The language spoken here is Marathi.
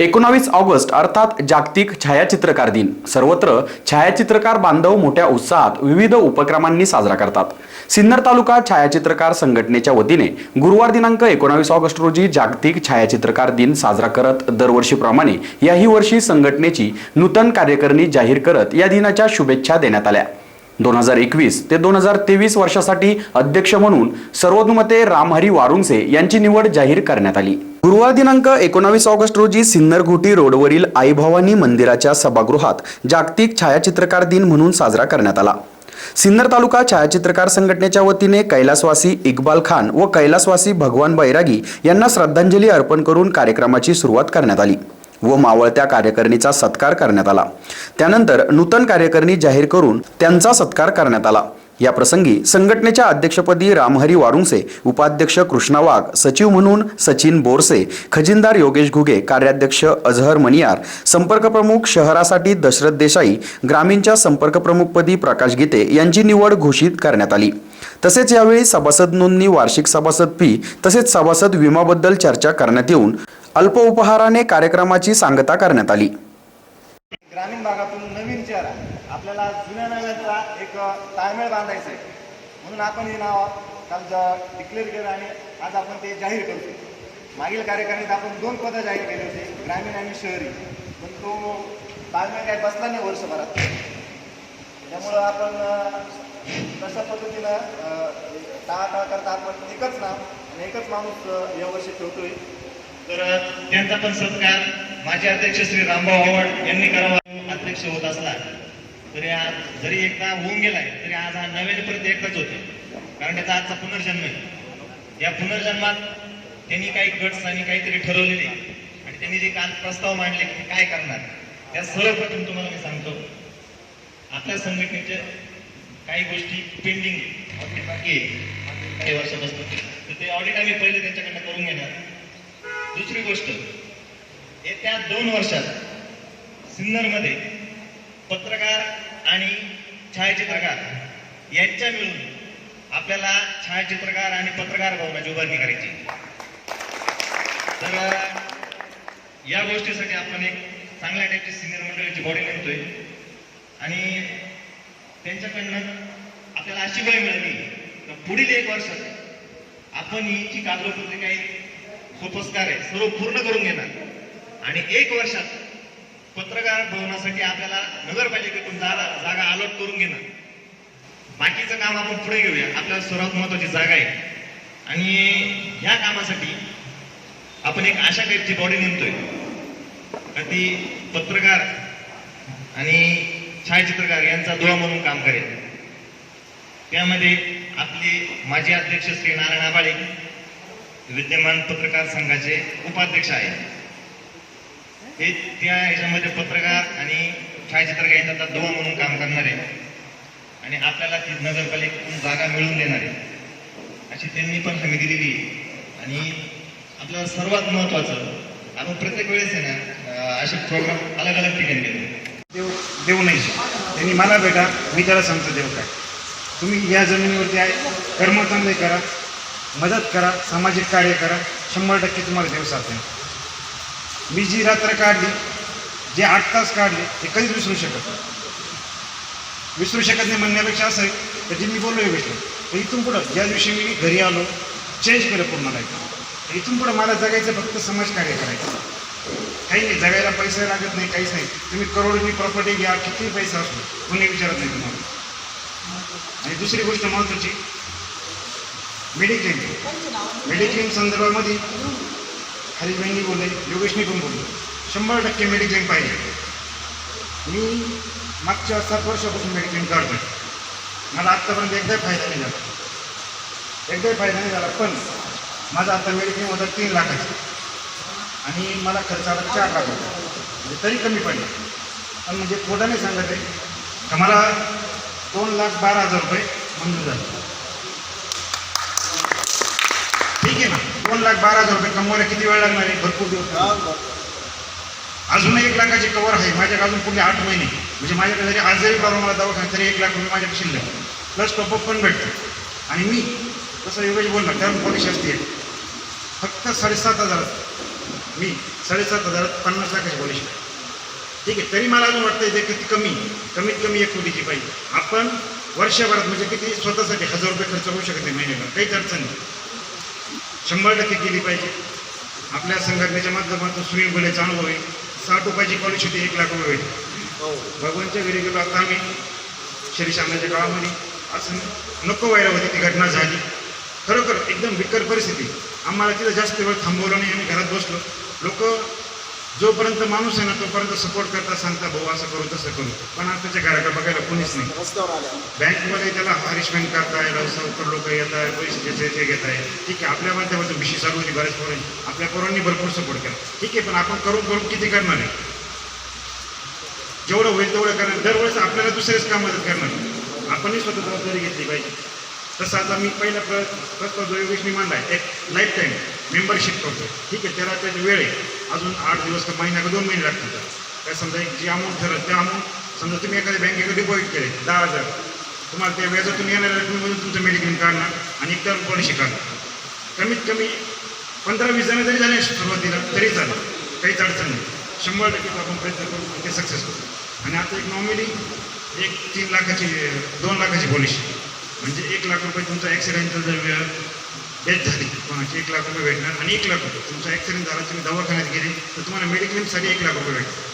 एकोणावीस ऑगस्ट अर्थात जागतिक छायाचित्रकार दिन. सर्वत्र छायाचित्रकार बांधव मोठ्या उत्साहात विविध उपक्रमांनी साजरा करतात. सिन्नर तालुका छायाचित्रकार संघटनेच्या वतीने गुरुवार दिनांक एकोणावीस ऑगस्ट रोजी जागतिक छायाचित्रकार दिन साजरा करत दरवर्षीप्रमाणे याही वर्षी संघटनेची नूतन कार्यकारिणी जाहीर करत या दिनाच्या शुभेच्छा देण्यात आल्या. दोन हजार एकवीस ते दोन हजार तेवीस वर्षासाठी अध्यक्ष म्हणून सर्वोन्मते रामहरी वारुंगसे यांची निवड जाहीर करण्यात आली. गुरुवार दिनांक एकोणावीस ऑगस्ट रोजी सिन्नरघोटी रोडवरील आई भवानी मंदिराच्या सभागृहात जागतिक छायाचित्रकार दिन म्हणून साजरा करण्यात आला. सिन्नर तालुका छायाचित्रकार संघटनेच्या वतीने कैलासवासी इक्बाल खान व कैलासवासी भगवान बैरागी यांना श्रद्धांजली अर्पण करून कार्यक्रमाची सुरुवात करण्यात आली व मावळत्या कार्यकारिणीचा सत्कार करण्यात आला. त्यानंतर नूतन कार्यकारिणी जाहीर करून त्यांचा सत्कार करण्यात आला. या प्रसंगी संघटनेच्या अध्यक्षपदी रामहरी वारुंगसे उपाध्यक्ष कृष्णा वाघ सचिव म्हणून सचिन बोरसे खजिनदार योगेश घुगे कार्याध्यक्ष अझहर मनियार संपर्क प्रमुख शहरासाठी दशरथ देसाई ग्रामीणच्या संपर्क प्रमुखपदी प्रकाश गीते यांची निवड घोषित करण्यात आली. तसेच यावेळी सभासद नोंदणी वार्षिक सभासद फी तसेच सभासद विमाबद्दल चर्चा करण्यात येऊन अल्प उपहाराने कार्यक्रमाची सांगता करण्यात आली. ग्रामीण भागातून नवीन चेहरा. आपल्याला जुन्या नव्याचा एक ताळमेळ बांधायचा आहे म्हणून आपण हे नाव काल डिक्लेअर केलं आणि आज आपण ते जाहीर करतो मागील कार्यक्रमात आपण दोन पदं जाहीर केली होती ग्रामीण आणि शहरी. पण तो ताळमेळ काय बसला नाही वर्षभरात. त्यामुळं आपण तशा पद्धतीनं अं, टाळाटाळ करता आपण एकच नाव आणि एकच माणूस यावर्षी ठेवतोय. तर त्यांचा पण सत्कार माजी अध्यक्ष श्री रामभाऊ आव्हाड यांनी करावा अध्यक्ष होत असला. तरी आज जरी एकदा होऊन गेलाय तरी आज हा नव्याने परत एकदाच होतो कारण त्याचा आजचा पुनर्जन्म आहे. या पुनर्जन्मात त्यांनी काही गट्स आणि काहीतरी ठरवलेले आणि त्यांनी जे काल प्रस्ताव मांडले की काय करणार त्या सर्वप्रथम तुम्हाला मी सांगतो आपल्या संघटनेच्या काही गोष्टी पेंडिंग बाकी आहे. काही वर्षापासून तर ते ऑडिट आम्ही पहिले त्यांच्याकडनं करून घेणार. दुसरी गोष्ट येत्या दोन वर्षात सिन्नरमध्ये पत्रकार आणि छायाचित्रकार यांच्या मिळून आपल्याला छायाचित्रकार आणि पत्रकार भवनाची म्हणजे उभारणी करायची. तर या गोष्टीसाठी आपण एक चांगल्या टाईपची सिनियर मंडळीची बॉडी नेमतोय. आणि त्यांच्याकडनं आपल्याला अशी वेळ मिळाली तर पुढील एक वर्षात आपण ही जी कागदपत्रे काही सोपस्कार आहे सर्व पूर्ण करून घेणार. आणि एक वर्षात पत्रकार भवनासाठी आपल्याला नगरपालिकेतून जागा जागा अलॉट करून घेणं. बाकीचं काम आपण पुढे घेऊया. आपल्याला सर्वात महत्वाची जागा आहे. आणि ह्या कामासाठी आपण एक अशा टाईपची बॉडी नेमतोय. का ती पत्रकार आणि छायाचित्रकार यांचा दुवा म्हणून काम करेल. त्यामध्ये आपले माजी अध्यक्ष श्री नारायण आबाळे विद्यमान पत्रकार संघाचे उपाध्यक्ष आहेत. हे त्या ह्याच्यामध्ये पत्रकार आणि छायाचित्रकार यांचा दोन म्हणून काम करणार आहे. आणि आपल्याला ती नगरपालिकेतून जागा मिळवून देणार आहे. अशी त्यांनी पण हमी दिलेली आणि आपल्याला सर्वात महत्वाचं आपण प्रत्येक वेळेस आहे ना असे प्रोग्राम अलग अलग ठिकाणी गेले देव देव नाही त्यांनी मला भेटा मी त्याला सांगतो देव काय. तुम्ही या जमिनीवरती आहे कर्म करा मदत करा सामाजिक कार्य करा शंभर टक्के तुम्हाला देव साथ मी जी रात्र काढली जे आठ तास काढले ते कधीच विसरू शकत नाही. विसरू शकत नाही म्हणण्यापेक्षा असं आहे तर जे मी बोललो या विषय तर इथून पुढं ज्या दिवशी मी घरी आलो चेंज केलं पूर्ण लाईफ इथून पुढं मला जगायचं फक्त समाजकार्य करायचं. काही नाही जगायला पैसे लागत नाही काहीच नाही. तुम्ही करोडोनी प्रॉपर्टी घ्या किती पैसा असतो कोणी विचारत नाही तुम्हाला. आणि दुसरी गोष्ट महत्त्वाची मेडिक्लेम मेडिक्लेम संदर्भामध्ये खाली बोलले योगेशनी पण बोलले. शंभर टक्के मेडिक्लेम पाहिजे. मी मागच्या सात वर्षापासून मेडिक्लेम काढतो मला आत्तापर्यंत एकदाही फायदा नाही झाला. एकदाही फायदा नाही झाला पण माझा आता मेडिक्लेम होता तीन लाखाचा. आणि मला खर्च आला चार लाख होता. म्हणजे तरी कमी पडले. पण म्हणजे कोर्टाने सांगत आहे. का मला दोन लाख बारा हजार रुपये मंजूर झाले ठीक आहे ना दोन लाख बारा हजार रुपये कमवायला किती वेळ लागणार आहे? भरपूर दिवस अजून एक लाखाची कवर आहे. माझ्याकडे अजून पुढे आठ महिने म्हणजे माझ्याकडे जरी आजही प्रॉब्लेम मला दवाखान्यात तरी एक लाख रुपये माझ्याकडे शिल्लक प्लस टॉपअप पण भेटतं. आणि मी तसं योगेश बोलला टर्म पॉलिसी असते. फक्त साडेसात हजार मी साडेसात हजारात पन्नास लाखाची पॉलिसी ठीक आहे तरी मला अजून वाटतं ते किती कमी कमीत कमी एक कोटीची पाहिजे. आपण वर्षभरात म्हणजे किती स्वतःसाठी हजार रुपये खर्च होऊ शकत नाही महिन्याला काहीच अडचण नाही. शंभर टक्के केली पाहिजे. आपल्या संघटनेच्या माध्यमातून स्विमिंग पूल चांगलं होईल. साठ रुपयाची कॉलेज होती एक लाख रुपये भगवानच्या घरी गेलो आता आम्ही. श्री श्यामाच्या काळामध्ये असं नको व्हायला होती ती घटना झाली. खरोखर एकदम बिकट परिस्थिती. आम्हाला तिथं जास्त वेळ थांबवलं नाही आम्ही घरात बसलो. लोक जोपर्यंत माणूस आहे ना तोपर्यंत सपोर्ट करता सांगता भाऊ असं करू तसं करू. पण आज त्याच्या घराकडे बघायला कोणीच नाही. बँकमध्ये त्याला हरिशमेंट करताय रसावकर लोक येत आहे पैसे ज्याचे ते घेत आहे ठीक आहे आपल्या माध्यमातून विषय चालू होती बऱ्याच पोरांनी. आपल्या पोरांनी भरपूर सपोर्ट केला. ठीक आहे पण आपण करून करून किती करणार आहे? जेवढं होईल तेवढं करणार. दरवेळेस आपल्याला दुसरेच काम मदत करणार. आपणही स्वतः जबाबदारी घेतली पाहिजे. तसं आता मी पहिला प्र प्रस्ताव जो योगेश मी मांडला आहे. एक लाईफ टाईम मेंबरशिप करतो. ठीक आहे त्याला त्याची वेळ आहे. अजून आठ दिवस का महिना का दोन महिने लागतात. काय समजा एक जी अमाऊंट ठरत त्या अमाऊंट समजा तुम्ही एखाद्या बँकेकडे डिपॉझिट केले दहा हजार. तुम्हाला त्या व्याजातून येणाऱ्या रकमेमधून तुमचं मेडिक्लेम काढणार आणि एक टर्म पॉलिसी काढणार. कमीत कमी पंधरा वीस जण जरी झाले सुरुवातीला तरी चालेल. काहीच अडचण नाही. शंभर टक्के आपण प्रयत्न करू ते सक्सेस होतो आणि आता एक नॉमिनी एक तीन लाखाची दोन लाखाची पॉलिसी म्हणजे एक लाख रुपये तुमचा ॲक्सिडेंटल जर वेळ डेथ झाली कोणाची एक लाख रुपये भेटणार आणि एक लाख रुपये. तुमचा ॲक्सिडेंट झाला तुम्ही दवाखान्यात गेले तर तुम्हाला मेडिक्लेमसाठी एक लाख रुपये भेटणार.